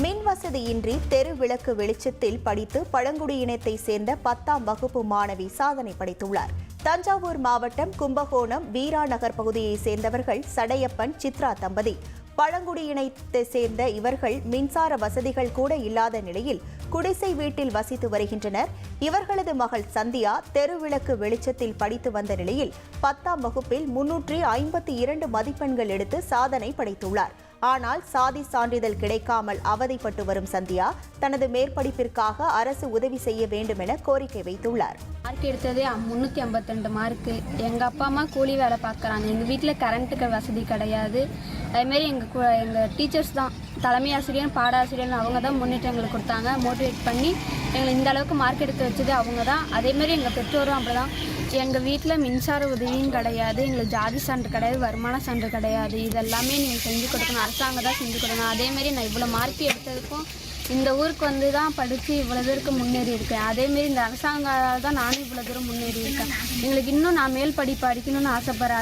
மின் வசதியின்றி தெரு விளக்கு வெளிச்சத்தில் படித்து பழங்குடியினத்தை சேர்ந்த பத்தாம் வகுப்பு மாணவி சாதனை படைத்துள்ளார். தஞ்சாவூர் மாவட்டம் கும்பகோணம் வீரா நகர் பகுதியைச் சேர்ந்தவர்கள் சடையப்பன் சித்ரா தம்பதி. பழங்குடியினத்தை சேர்ந்த இவர்கள் மின்சார வசதிகள் கூட இல்லாத நிலையில் குடிசை வீட்டில் வசித்து வருகின்றனர். இவர்களது மகள் சந்தியா தெருவிளக்கு வெளிச்சத்தில் படித்து வந்த நிலையில் பத்தாம் வகுப்பில் முன்னூற்றி ஐம்பத்தி இரண்டு மதிப்பெண்கள் எடுத்து சாதனை படைத்துள்ளார். ஆனால் சாதி சான்றிதழ் கிடைக்காமல் அவதிப்பட்டு வரும் சந்தியா தனது மேற்படிப்பிற்காக அரசு உதவி செய்ய வேண்டும் என கோரிக்கை வைத்துள்ளார். மார்க் எடுத்ததே முந்நூற்றி ஐம்பத்திரெண்டு மார்க்கு எங்கள் அப்பா அம்மா கூலி வேலை பார்க்குறாங்க. எங்கள் வீட்டில் கரண்ட்டுக்கு வசதி கிடையாது. அதேமாரி எங்கள் எங்கள் டீச்சர்ஸ் தான். தலைமை ஆசிரியர் பாடாசிரியர் அவங்க தான் முன்னிட்டு எங்களுக்கு கொடுத்தாங்க. மோட்டிவேட் பண்ணி எங்களை இந்த அளவுக்கு மார்க் எடுத்து வச்சது அவங்க தான். அதேமாரி எங்கள் பெற்றோரும் அப்படி தான் எங்கள் வீட்டில் மின்சார உதவியும் கிடையாது எங்களுக்கு ஜாதி சான்று கிடையாது வருமான சான்று கிடையாது. இதெல்லாமே நீங்கள் செஞ்சு கொடுக்கணும் அரசாங்கம் தான் செஞ்சு கொடுக்கணும். அதேமாரி நான் இவ்வளோ மார்க் எடுத்ததுக்கும் இந்த ஊருக்கு வந்து தான் படித்து இவ்வளோ தூரத்துக்கு முன்னேறி இருக்கேன். அதேமாரி இந்த அரசாங்கம் தான் நானும் இவ்வளோ தூரம் முன்னேறி இருக்கேன். எங்களுக்கு இன்னும் நான் மேல் படிப்பு படிக்கணும்னு ஆசைப்படுறேன்.